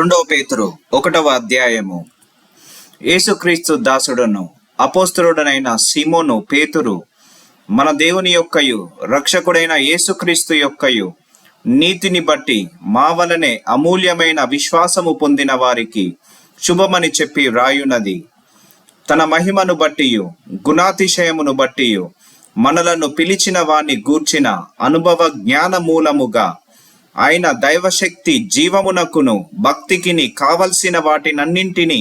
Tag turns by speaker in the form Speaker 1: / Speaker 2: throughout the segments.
Speaker 1: రెండవ పేతురు ఒకటవ అధ్యాయము. యేసుక్రీస్తు దాసుడను అపోస్తురుడనైన సిమోను పేతురు మన దేవుని యొక్కయు రక్షకుడైన యేసుక్రీస్తు యొక్కయు నీతిని బట్టి మా వలనే అమూల్యమైన విశ్వాసము పొందిన వారికి శుభమని చెప్పి వ్రాయున్నది తన మహిమను బట్టియు గుణాతిశయమును బట్టియు మనలను పిలిచిన వాణ్ణి గూర్చిన అనుభవ జ్ఞాన మూలముగా ఆయన దైవశక్తి జీవమునకును భక్తికిని కావలసిన వాటినన్నింటినీ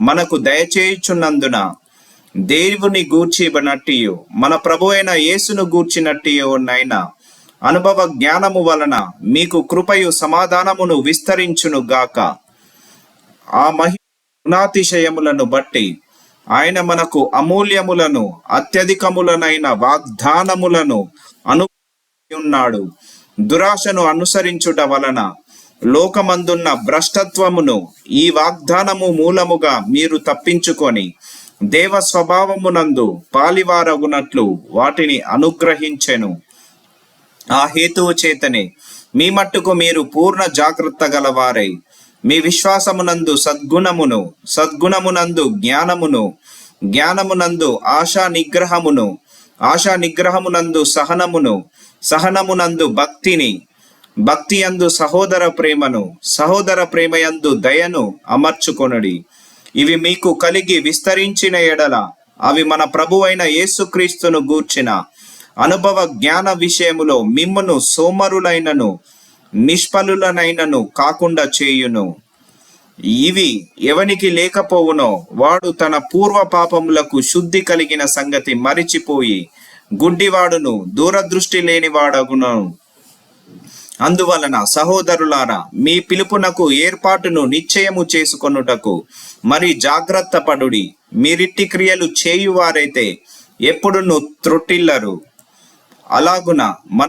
Speaker 1: మనకు దయచేయుచున్నందున దేవుని గూర్చిబనట్టియు మన ప్రభు అయిన యేసును గూర్చినట్టియు నైనా అనుభవ జ్ఞానము వలన మీకు కృపయు సమాధానమును విస్తరించును గాక. ఆ మహి గుణాతిశయములను బట్టి ఆయన మనకు అమూల్యములను అత్యధికములనైన వాగ్దానములను అను ఉన్నాడు దురాశను అనుసరించుట వలన లోకమందున్న భ్రష్టత్వమును ఈ వాగ్దానము మూలముగా మీరు తప్పించుకొని దేవ స్వభావమునందు పాలివారగునట్లు వాటిని అనుగ్రహించెను. ఆ హేతువు చేతనే మీ మట్టుకు మీరు పూర్ణ జాగ్రత్త గలవారై మీ విశ్వాసమునందు సద్గుణమును సద్గుణమునందు జ్ఞానమును జ్ఞానమునందు ఆశా నిగ్రహమును ఆశా నిగ్రహమునందు సహనమును సహనమునందు భక్తిని భక్తి యందు సహోదర ప్రేమను సహోదర ప్రేమయందు దయను అమర్చుకొనుడి. ఇవి మీకు కలిగి విస్తరించిన ఎడల అవి మన ప్రభువైన యేసుక్రీస్తును గూర్చిన అనుభవ జ్ఞాన విషయములో మిమ్మను సోమరులైనను నిష్ఫలులనైనను కాకుండా చేయును. ఇవి ఎవనికి లేకపోవునో వాడు తన పూర్వ పాపములకు శుద్ధి కలిగిన సంగతి మరిచిపోయి గుడ్డివాడును దూరదృష్టి లేనివాడగును. అందువలన సహోదరులారా మీ పిలుపునకు ఏర్పాటును నిశ్చయము చేసుకొనుటకు మరి జాగ్రత్త పడుడి. మీరిట్టి క్రియలు చేయువారైతే ఎప్పుడును త్రొట్టిల్లరు అలాగున మన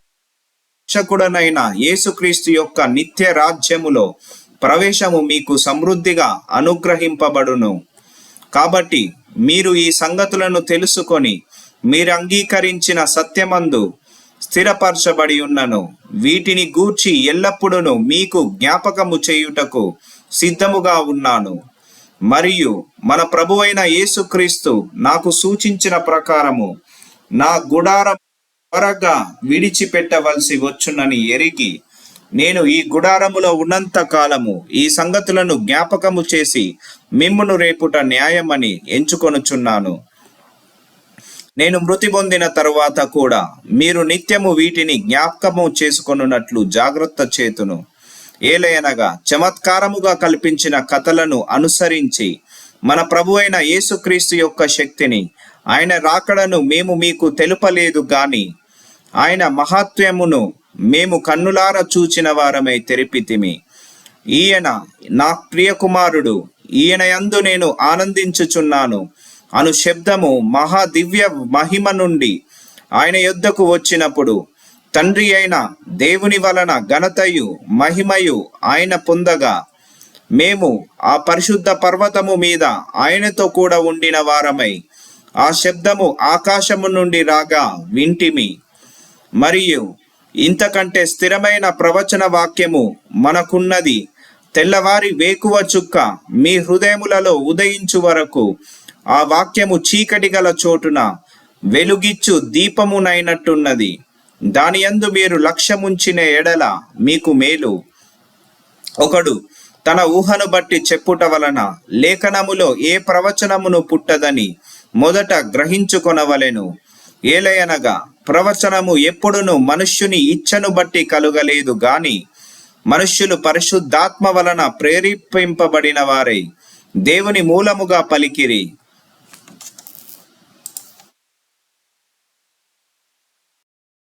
Speaker 1: రక్షకుడనైన యేసుక్రీస్తు యొక్క నిత్య రాజ్యములో ప్రవేశము మీకు సమృద్ధిగా అనుగ్రహింపబడును. కాబట్టి మీరు ఈ సంగతులను తెలుసుకొని మీరు అంగీకరించిన సత్యమందు స్థిరపరచబడి ఉన్నను. వీటిని గూర్చి ఎల్లప్పుడూ మీకు జ్ఞాపకము చేయుటకు సిద్ధముగా ఉన్నాను. మరియు మన ప్రభువైన యేసుక్రీస్తు నాకు సూచించిన ప్రకారము నా గుడారం త్వరగా విడిచిపెట్టవలసి వచ్చునని ఎరిగి నేను ఈ గుడారములో ఉన్నంత కాలము ఈ సంగతులను జ్ఞాపకము చేసి మిమ్మును రేపుట న్యాయమని ఎంచుకొనుచున్నాను. నేను మృతి పొందిన తరువాత కూడా మీరు నిత్యము వీటిని జ్ఞాపకము చేసుకొనున్నట్లు జాగ్రత్త చేతును. ఏలయనగా చమత్కారముగా కల్పించిన కథలను అనుసరించి మన ప్రభు అయిన యేసుక్రీస్తు యొక్క శక్తిని ఆయన రాకడను మేము మీకు తెలుపలేదు గాని ఆయన మహాత్మ్యమును మేము కన్నులార చూచిన వారమై తెరిపితిమి ఈయన నా ప్రియ కుమారుడు ఈయన యందు నేను ఆనందించుచున్నాను. అను శబ్దము మహా దివ్య మహిమ నుండి ఆయన యొద్దకు వచ్చినప్పుడు తండ్రి అయిన దేవుని వలన ఘనతయు మహిమయు ఆయన పొందగా మేము ఆ పరిశుద్ధ పర్వతము మీద ఆయనతో కూడా ఉండిన వారమై ఆ శబ్దము ఆకాశము నుండి రాగా వింటిమి. మరియు ఇంతకంటే స్థిరమైన ప్రవచన వాక్యము మనకున్నది. తెల్లవారి వేకువ చుక్క మీ హృదయములలో ఉదయించు వరకు ఆ వాక్యము చీకటి గల చోటున వెలుగిచ్చు దీపమునైనట్టున్నది. దాని యందు మీరు లక్ష్యముంచిన ఎడల మీకు మేలు. ఒకడు తన ఊహను బట్టి చెప్పుట వలన లేఖనములో ఏ ప్రవచనమును పుట్టదని మొదట గ్రహించుకొనవలెను. ఏలయనగా ప్రవచనము ఎప్పుడును మనుష్యుని ఇచ్చను బట్టి కలుగలేదు గాని మనుష్యులు పరిశుద్ధాత్మ వలన ప్రేరేపింపబడిన వారై దేవుని మూలముగా పలికిరి.